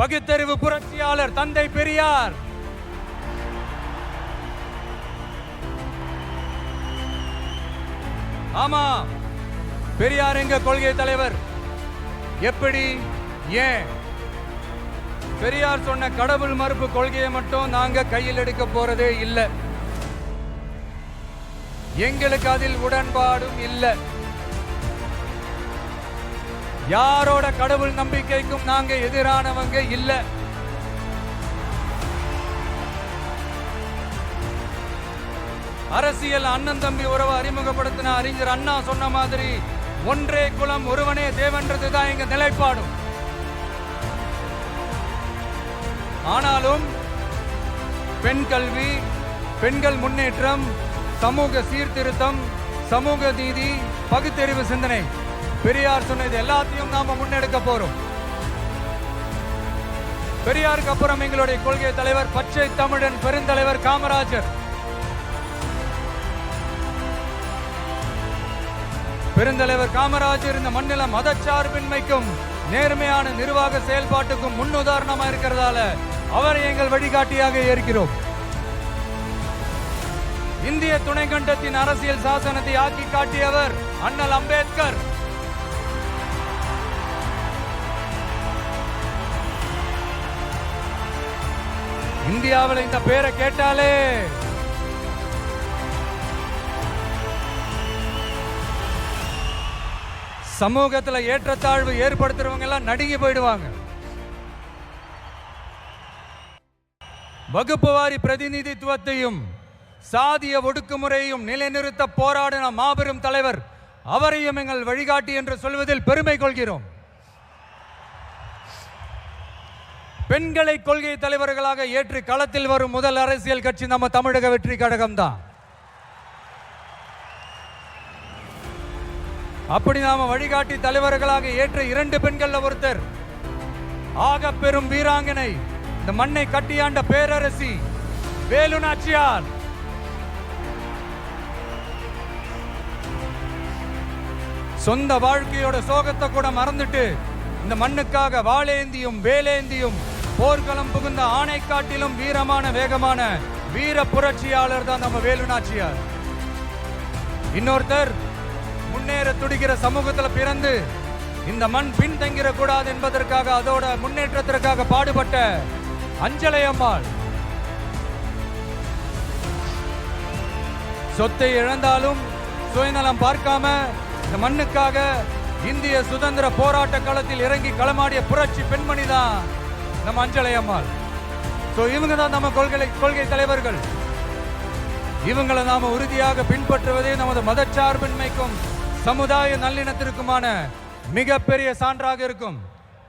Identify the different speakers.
Speaker 1: பகுத்தறிவு புரட்சியாளர் தந்தை பெரியார். ஆமா பெரியார் எங்க கொள்கை தலைவர்? எப்படி ஏன்? பெரியார் சொன்ன கடவுள் மறுப்பு கொள்கையை மட்டும் நாங்க கையில் எடுக்க போறதே இல்லை. எங்களுக்கு அதில் உடன்பாடும் இல்லை. யாரோட கடவுள் நம்பிக்கைக்கும் நாங்க எதிரானவங்க இல்ல. அரசியல் அண்ணன் தம்பி உறவை அறிமுகப்படுத்தின அறிஞர் அண்ணா சொன்ன மாதிரி ஒன்றே குலம் ஒருவனே தேவன்றதுதான் எங்க நிலைப்பாடும். ஆனாலும் பெண் கல்வி பெண்கள் முன்னேற்றம் சமூக சீர்திருத்தம் சமூக நீதி பகுத்தறிவு சிந்தனை. பெரியார் சொன்னது எல்லாத்தையும் நாம முன்னெடுக்க போறோம். பெரியாருக்கு அப்புறம் எங்களுடைய கொள்கை தலைவர் பச்சை தமிழன் பெருந்தலைவர் காமராஜர். பெருந்தலைவர் காமராஜர் இந்த மண்ணில மதச்சார்பின்மைக்கும் நேர்மையான நிர்வாக செயல்பாட்டுக்கும் முன்னுதாரணமா இருக்கிறதால அவரை எங்கள் வழிகாட்டியாக ஏற்கிறோம். இந்திய துணைக்கண்டத்தின் அரசியல் சாசனத்தை ஆக்கி காட்டியவர் அண்ணல் அம்பேத்கர். இந்தியாவில் இந்த பேரை கேட்டாலே சமூகத்தில் ஏற்றத்தாழ்வு ஏற்படுத்துறவங்க எல்லாம் நடுங்கி போயிடுவாங்க. வகுப்பு வாரி பிரதிநிதித்துவத்தையும் சாதிய ஒடுக்குமுறையும் நிலைநிறுத்த போராடின மாபெரும் தலைவர் அவரையும் எங்கள் வழிகாட்டி என்று சொல்வதில் பெருமை கொள்கிறோம். பெண்களை கொள்கை தலைவர்களாக ஏற்று களத்தில் வரும் முதல் அரசியல் கட்சி நம்ம தமிழக வெற்றி கழகம் தான். அப்படி நாம வழிகாட்டி தலைவர்களாக ஏற்ற இரண்டு பெண்கள்ல ஒருத்தர். ஆக பெரும் வீராங்கனை இந்த மண்ணை கட்டியாண்ட பேரரசி வேலு நாச்சியார் சொந்த வாழ்க்கையோட சோகத்தை கூட மறந்துட்டு இந்த மண்ணுக்காக வாளேந்தியும் வேலேந்தியும் போர்க்களம் புகுந்த ஆணை காட்டிலும் வீரமான வேகமான வீர புரட்சியாளர் தான் நம்ம வேலு நாச்சியார் இன்னொருத்தர் முன்னேற துடிக்கிற சமூகத்துல பிறந்து இந்த மண் பின்தங்கிட கூடாது என்பதற்காக அதோட முன்னேற்றத்திற்காக பாடுபட்ட அஞ்சலை அம்மாள். சொத்தை இழந்தாலும் சுயநலம் பார்க்காம இந்த மண்ணுக்காக இந்திய சுதந்திர போராட்ட களத்தில் இறங்கி களமாடிய புரட்சி பெண்மணி தான் நம்ம அஞ்சலை அம்மாள். ஸோ இவங்க தான் நம்ம கொள்கை கொள்கை தலைவர்கள். இவங்களை நாம் உறுதியாக பின்பற்றுவதே நமது மதச்சார்பின்மைக்கும் சமுதாய நல்லிணத்திற்குமான மிகப்பெரிய சான்றாக இருக்கும்.